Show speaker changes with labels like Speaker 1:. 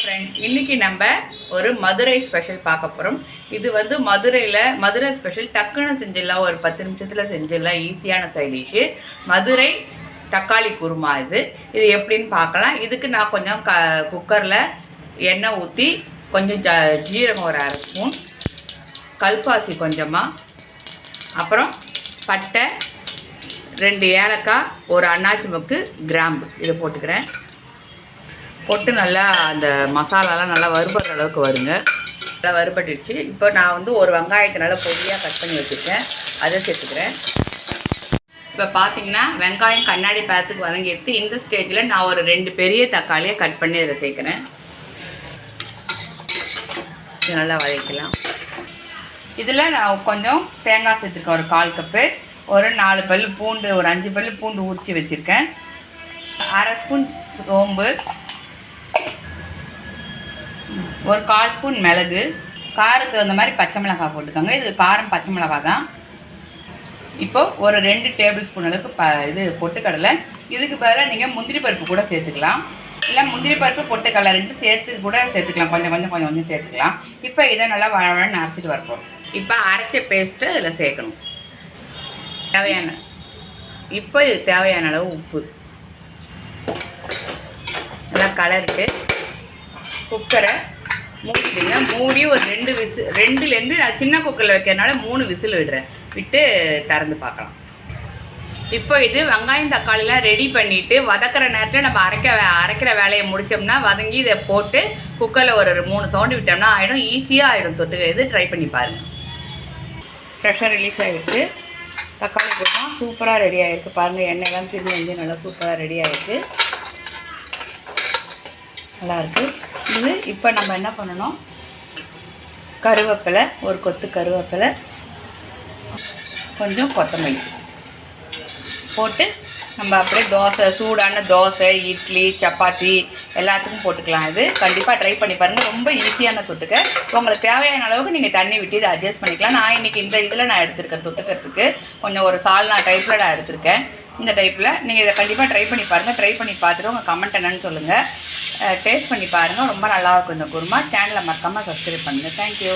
Speaker 1: Friends இன்றைக்கி நம்ம ஒரு மதுரை ஸ்பெஷல் பார்க்க போகிறோம் இது வந்து மதுரையில் மதுரை ஸ்பெஷல் டக்குன்னு செஞ்சிடலாம். ஒரு பத்து நிமிஷத்தில் செஞ்சிடலாம். ஈஸியான சைட் டிஷ்ஷு மதுரை தக்காளி குருமா இது. இது எப்படின்னு பார்க்கலாம். இதுக்கு நான் கொஞ்சம் க குக்கரில் எண்ணெய் ஊற்றி கொஞ்சம் ஜ ஜீரகம் ஒரு அரை ஸ்பூன் கல்பாசி கொஞ்சமாக அப்புறம் பட்டை ரெண்டு ஏலக்காய் ஒரு அன்னாச்சி மொக்கு கிராம்பு. இதை போட்டுக்கிறேன். பொட்டு நல்லா அந்த மசாலாலாம் நல்லா வறுபடுற அளவுக்கு வருங்க. நல்லா வறுபட்டுடுச்சு. இப்போ நான் வந்து ஒரு வெங்காயத்தை நல்லா பொடியாக கட் பண்ணி வச்சுருக்கேன். அதை சேர்த்துக்கிறேன். இப்போ பார்த்தீங்கன்னா வெங்காயம் கண்ணாடி பழத்துக்கு வதங்கி எடுத்து இந்த ஸ்டேஜில் நான் ஒரு ரெண்டு பெரிய தக்காளியை கட் பண்ணி அதை சேர்க்குறேன். நல்லா வதக்கலாம் இதில் நான் கொஞ்சம் தேங்காய் சேர்த்துருக்கேன். ஒரு கால் கப்பு. ஒரு நாலு பல் பூண்டு ஒரு அஞ்சு பல் பூண்டு உரித்து வச்சுருக்கேன். அரை ஸ்பூன் சோம்பு. ஒரு கால் ஸ்பூன் மிளகு காரத்துக்கு அந்த மாதிரி பச்சை மிளகாய் போட்டுக்கோங்க. இது காரம் பச்சை மிளகாய் தான். இப்போ ஒரு ரெண்டு டேபிள் ஸ்பூன் அளவுக்கு ப இது பொட்டுக்கடலை. இதுக்கு பதிலாக நீங்கள் முந்திரி பருப்பு கூட சேர்த்துக்கலாம். இல்லை முந்திரி பருப்பு பொட்டுக்கடலை ரெண்டு சேர்த்து கூட சேர்த்துக்கலாம். கொஞ்சம் கொஞ்சம் கொஞ்சம் கொஞ்சம் சேர்த்துக்கலாம். இப்போ இதை நல்லா வளவழன்னு அரைச்சிட்டு வரப்போம். இப்போ அரைச்ச பேஸ்ட்டு இதில் சேர்க்கணும். தேவையான இப்போ இது தேவையான அளவு உப்பு. நல்லா கலருக்கு குக்கரை மூடிடுங்க மூடி ஒரு ரெண்டு விசில் ரெண்டுலேருந்து நான் சின்ன குக்கரில் வைக்கிறதுனால மூணு விசில் விடுறேன். விட்டு திறந்து பார்க்கலாம். இப்போ இது வெங்காயம் தக்காளிலாம் ரெடி பண்ணிவிட்டு வதக்கிற நேரத்தில் நம்ம அரைக்க வே- அரைக்கிற வேலையை முடித்தோம்னா வதங்கி இதை போட்டு குக்கரில் ஒரு ஒரு மூணு சவுண்டு விட்டோம்னா ஆகிடும் ஈஸியாக ஆகிடும் தொட்டு இது ட்ரை பண்ணி பாருங்கள் ப்ரெஷர் ரிலீஸ் ஆகிட்டு தக்காளி போட்டால் சூப்பராக ரெடி ஆகிருக்கு பாருங்கள் எண்ணெய்லாம் திரும்பி வந்து நல்லா சூப்பராக ரெடி ஆகிருக்கு நல்லாயிருக்கு இது இப்போ நம்ம என்ன பண்ணணும்? கருவேப்பிலை ஒரு கொத்து கருவேப்பிலை கொஞ்சம் கொத்தமல்லி போட்டு நம்ம அப்படியே தோசை சூடான தோசை இட்லி சப்பாத்தி எல்லாத்துக்கும் போட்டுக்கலாம். இது கண்டிப்பாக ட்ரை பண்ணி பாருங்கள் ரொம்ப ஈஸியான தொட்டுக்க. உங்களுக்கு தேவையான அளவுக்கு நீங்கள் தண்ணி விட்டு இதை அட்ஜஸ்ட் பண்ணிக்கலாம். நான் இன்றைக்கி இந்த இதில் நான் எடுத்திருக்கேன் தொட்டுக்கிறதுக்கு. கொஞ்சம் ஒரு சால்னா டைப்பில் நான் எடுத்திருக்கேன். இந்த டைப்பில் நீங்கள் இதை கண்டிப்பாக ட்ரை பண்ணி பாருங்கள் ட்ரை பண்ணி பார்த்துட்டு உங்கள் கமெண்ட் என்னன்னு சொல்லுங்கள் டேஸ்ட் பண்ணி பாருங்கள் ரொம்ப நல்லா இருக்கும் இந்த குருமா. சேனலை மறக்காமல் சப்ஸ்கிரைப் பண்ணுங்கள் தேங்க்யூ